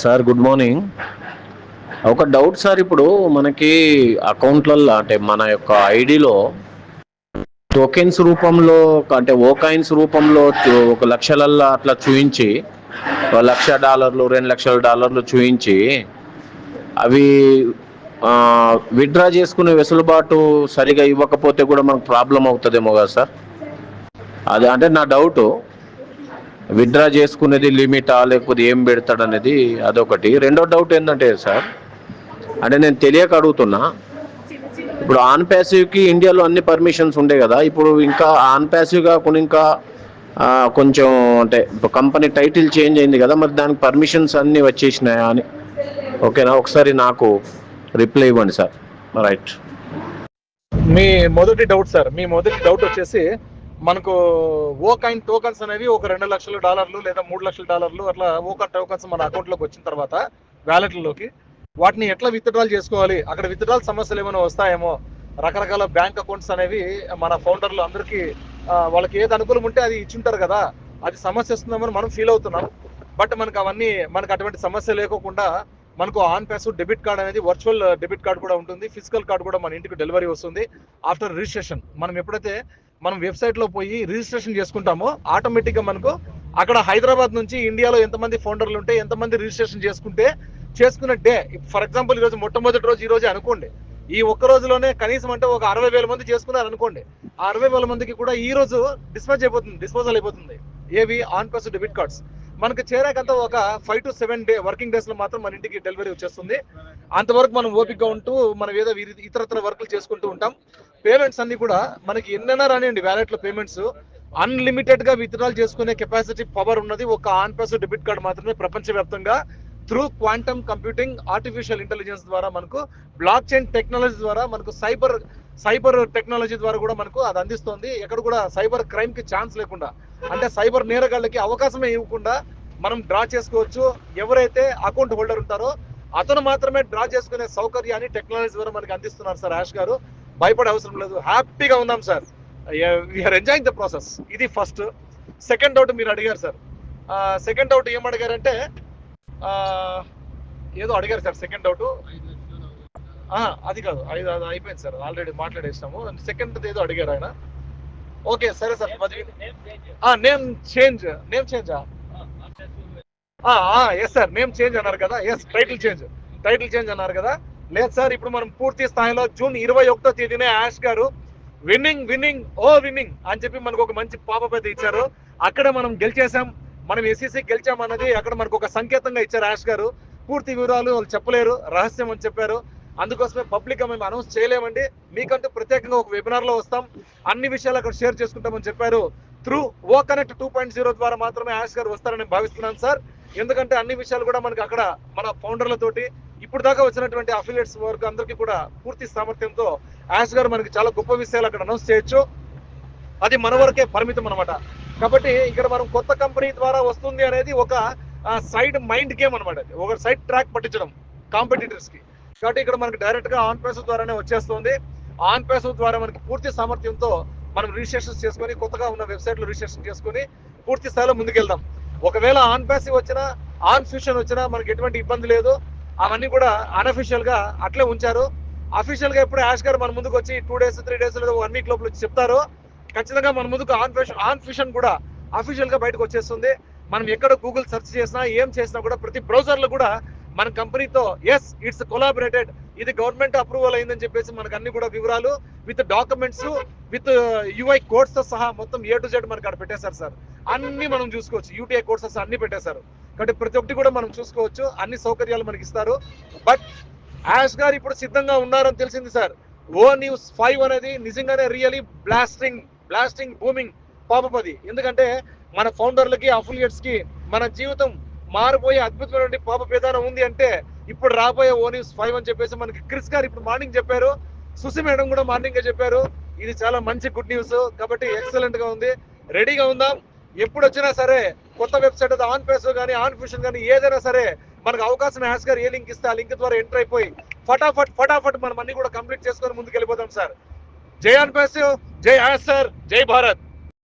Sir good morning. ఒక doubt sir ఇప్పుడు మనకి అకౌంట్లల్లో అంటే మన యొక్క ఐడిలో టోకెన్స్ రూపంలో అంటే ఓకాయిన్స్ రూపంలో ఒక లక్షలల్లో అట్లా చూయించి ఒక లక్ష డాలర్లు రెండు లక్షల డాలర్లు చూయించి అవి విత్డ్రా చేసుకునే వెసులుబాటు సరిగా ఇవ్వకపోతే కూడా మనకు ప్రాబ్లం అవుతుందేమో కదా సార్? అది అంటే నా డౌటు. విత్డ్రా చేసుకునేది లిమిటా లేకపోతే ఏం పెడతాడు అనేది అదొకటి. రెండో డౌట్ ఏంటంటే సార్ అంటే నేను తెలియక అడుగుతున్నా. ఇప్పుడు ఆన్ ప్యాసివ్కి ఇండియాలో అన్ని పర్మిషన్స్ ఉండే కదా ఇప్పుడు ఇంకా ఆన్ ప్యాసివ్ కాకుండా ఇంకా కొంచెం అంటే కంపెనీ టైటిల్ చేంజ్ అయింది కదా మరి దానికి పర్మిషన్స్ అన్నీ వచ్చేసినాయా అని. ఓకేనా? ఒకసారి నాకు రిప్లై ఇవ్వండి సార్. రైట్. మీ మొదటి డౌట్ సార్ మీ మొదటి డౌట్ వచ్చేసి మనకు ఓ టోకన్స్ అనేవి ఒక రెండు లక్షల డాలర్లు లేదా మూడు లక్షల డాలర్లు అట్లా ఓకన్ టోకన్స్ మన అకౌంట్లోకి వచ్చిన తర్వాత వ్యాలెట్లలోకి వాటిని ఎట్లా విత్డ్రాల్ చేసుకోవాలి? అక్కడ విత్డ్రాల్ సమస్యలు ఏమైనా వస్తాయేమో? రకరకాల బ్యాంక్ అకౌంట్స్ అనేవి మన ఫౌండర్లు అందరికీ వాళ్ళకి ఏది అనుకూలం ఉంటే అది ఇచ్చుంటారు కదా. అది సమస్య వస్తుందామని మనం ఫీల్ అవుతున్నాం. బట్ మనకు అవన్నీ మనకు అటువంటి సమస్య లేకోకుండా మనకు ఆన్ ప్యాస్ డెబిట్ కార్డ్ అనేది వర్చువల్ డెబిట్ కార్డ్ కూడా ఉంటుంది. ఫిజికల్ కార్డ్ కూడా మన ఇంటికి డెలివరీ వస్తుంది ఆఫ్టర్ రిజిస్ట్రేషన్. మనం ఎప్పుడైతే మనం వెబ్సైట్లో పోయి రిజిస్ట్రేషన్ చేసుకుంటామో ఆటోమేటిక్గా మనకు అక్కడ హైదరాబాద్ నుంచి ఇండియాలో ఎంతమంది ఫౌండర్లు ఉంటే ఎంతమంది రిజిస్ట్రేషన్ చేసుకుంటే చేసుకున్న డే ఫర్ ఎగ్జాంపుల్ ఈ రోజు మొట్టమొదటి రోజు ఈ రోజే అనుకోండి. ఈ ఒక్క రోజులోనే కనీసం అంటే ఒక అరవై వేల మంది చేసుకున్నారు అనుకోండి. ఆ అరవై వేల మందికి కూడా ఈ రోజు డిస్పాచ్ అయిపోతుంది డిస్పోజల్ అయిపోతుంది. ఏవి? On cost debit cards. మనకి చేరాకంతా ఒక five to seven day working డేస్లో మాత్రం మన ఇంటికి డెలివరీ వచ్చేస్తుంది. అంతవరకు మనం ఓపికగా ఉంటూ మనం ఏదో వీరి- ఇతరత్ర వర్కులు చేసుకుంటూ ఉంటాం. పేమెంట్స్ అన్ని కూడా మనకి ఎన్నైనా రానివ్వండి వ్యాలెట్లో పేమెంట్స్ అన్లిమిటెడ్గా విత్డ్రాల్ చేసుకునే కెపాసిటీ పవర్ ఉన్నది. ఒక ఆన్ పాస్ డెబిట్ కార్డ్ మాత్రమే ప్రపంచవ్యాప్తంగా through quantum computing artificial intelligence ద్వారా మనకు బ్లాక్ చైన్ టెక్నాలజీ ద్వారా మనకు సైబర్ సైబర్ టెక్నాలజీ ద్వారా కూడా మనకు అది అందిస్తోంది. ఎక్కడ కూడా సైబర్ క్రైమ్కి ఛాన్స్ లేకుండా. అంటే సైబర్ నేరగాళ్ళకి అవకాశమే ఇవ్వకుండా మనం డ్రా చేసుకోవచ్చు. ఎవరైతే అకౌంట్ హోల్డర్ ఉంటారో అతను మాత్రమే డ్రా చేసుకునే సౌకర్యాన్ని టెక్నాలజీ ద్వారా మనకి అందిస్తున్నారు సార్ యాష్ గారు. భయపడే అవసరం లేదు. హ్యాపీగా ఉన్నాం sir. We are enjoying the process ఇది ఫస్ట్ సెకండ్ డౌట్ మీరు అడిగారు సార్. సెకండ్ డౌట్ ఏం అడిగారంటే ఆ, ఏదో అడిగారు సార్ సెకండ్ డౌట్ అది కాదు. అది అది అయిపోయింది సార్. ఆల్రెడీ మాట్లాడేసాము సెకండ్ ఏదో అడిగారు ఆయన. ఓకే సరే సార్ నేమ్ చేంజ్ నేమ్ చేంజా ఎస్ సార్ నేమ్ చేంజ్ అన్నారు కదా yes title change title change అన్నారు కదా. లేదు సార్ ఇప్పుడు మనం పూర్తి స్థాయిలో జూన్ ఇరవై ఒకటో తేదీనే యాష్ గారు విన్నింగ్ విన్నింగ్ ఓ విన్నింగ్ అని చెప్పి మనకు ఒక మంచి పాప పెద్ద ఇచ్చారు. అక్కడ మనం గెలిచేసాం మనం ఎస్సీసీ గెలిచాం అన్నది అక్కడ మనకు ఒక సంకేతంగా ఇచ్చారు యాష్ గారు. పూర్తి వివరాలు వాళ్ళు చెప్పలేరు రహస్యం అని చెప్పారు. అందుకోసమే పబ్లిక్గా మేము అనౌన్స్ చేయలేమండి. మీకంటూ ప్రత్యేకంగా ఒక వెబినార్లో వస్తాం. అన్ని విషయాలు అక్కడ షేర్ చేసుకుంటామని చెప్పారు. Through O connect two point zero ద్వారా మాత్రమే యాష్ గారు వస్తారని భావిస్తున్నాను సార్. ఎందుకంటే అన్ని విషయాలు కూడా మనకి అక్కడ మన ఫౌండర్లతోటి ఇప్పుడు దాకా వచ్చినటువంటి అఫిలియేట్స్ వర్క్ అందరికీ కూడా పూర్తి సామర్థ్యంతో యాష్ గారు మనకి చాలా గొప్ప విషయాలు అక్కడ అనౌన్స్ చేయొచ్చు. అది మన వరకే పరిమితం అనమాట కాబట్టి ఇక్కడ మనం కొత్త కంపెనీ ద్వారా వస్తుంది అనేది ఒక సైడ్ మైండ్ గేమ్ అనమాట అది. ఒక సైడ్ ట్రాక్ పట్టించడం కాంపిటీటర్స్కి కాబట్టి ఇక్కడ మనకి డైరెక్ట్గా ఆన్ పేస్ ద్వారానే వచ్చేస్తుంది. ఆన్ పేస్ ద్వారా మనకి పూర్తి సామర్థ్యంతో మనం రిజిస్ట్రేషన్ చేసుకొని కొత్తగా ఉన్న వెబ్సైట్లో రిజిస్ట్రేషన్ చేసుకొని పూర్తి స్థాయిలో ముందుకెళ్దాం. ఒకవేళ ఆన్ ప్యాసివ్ వచ్చినా ఆన్ ఫ్యూషన్ వచ్చినా మనకి ఎటువంటి ఇబ్బంది లేదు. అవన్నీ కూడా అన్అఫిషియల్గా అట్లే ఉంచారు. అఫీషియల్గా ఎప్పుడు యాష్ గారు మన ముందుకు వచ్చి టూ డేస్ త్రీ డేస్ లేదా వన్ వీక్ లోపల చెప్తారు. ఖచ్చితంగా మన ముందుకు ఆన్ ఫ్యూషన్ ఆన్ ఫ్యూషన్ కూడా అఫీషియల్గా బయటకు వచ్చేస్తుంది. మనం ఎక్కడ గూగుల్ సెర్చ్ చేసినా ఏం చేసినా కూడా ప్రతి బ్రౌజర్లో కూడా మన కంపెనీతో ఎస్ ఇట్స్ కొలాబరేటెడ్ ఇది గవర్నమెంట్ అప్రూవల్ అయిందని చెప్పేసి మనకు అన్ని కూడా వివరాలు విత్ డాక్యుమెంట్స్ విత్ యుఐ కోడ్స్తో సహా మొత్తం ఏ టు జెడ్ మనకి అక్కడ పెట్టేశారు సార్. అన్ని మనం చూసుకోవచ్చు. యూటీఐ కోర్సెస్ అన్ని పెట్టేశారు. కాబట్టి ప్రతి ఒక్కటి కూడా మనం చూసుకోవచ్చు. అన్ని సౌకర్యాలు మనకి ఇస్తారు. బట్ యాష్ గారు ఇప్పుడు సిద్ధంగా ఉన్నారని తెలిసింది సార్. ఓ న్యూస్ ఫైవ్ అనేది నిజంగానే రియలీ బ్లాస్టింగ్ బ్లాస్టింగ్ బూమింగ్ పాపపది ఎందుకంటే మన ఫౌండర్లకి అఫిలియట్స్కి మన జీవితం మారిపోయే అద్భుతమైనటువంటి పాప విధానం ఉంది అంటే ఇప్పుడు రాబోయే ఓ న్యూస్ ఫైవ్ అని చెప్పేసి మనకి క్రిస్ గారు ఇప్పుడు మార్నింగ్ చెప్పారు. సుసి మేడం కూడా మార్నింగ్ చెప్పారు. ఇది చాలా మంచి గుడ్ న్యూస్. కాబట్టి ఎక్సలెంట్గా ఉంది. రెడీగా ఉందాం. ఎప్పుడు వచ్చినా సరే కొత్త వెబ్సైట్ అది ఆన్ పేస్ కానీ ఆన్ ఫ్యూషన్ కానీ ఏదైనా సరే మనకు అవకాశం హ్యాస్ గారు ఏ లింక్ ఇస్తే ఆ లింక్ ద్వారా ఎంటర్ అయిపోయి ఫటాఫట్ ఫటాఫట్ మనం అన్ని కూడా కంప్లీట్ చేసుకొని ముందుకు వెళ్ళిపోతాం సార్. జై ఆన్ పేస్ జై హ్యాస్ సార్. జై భారత్.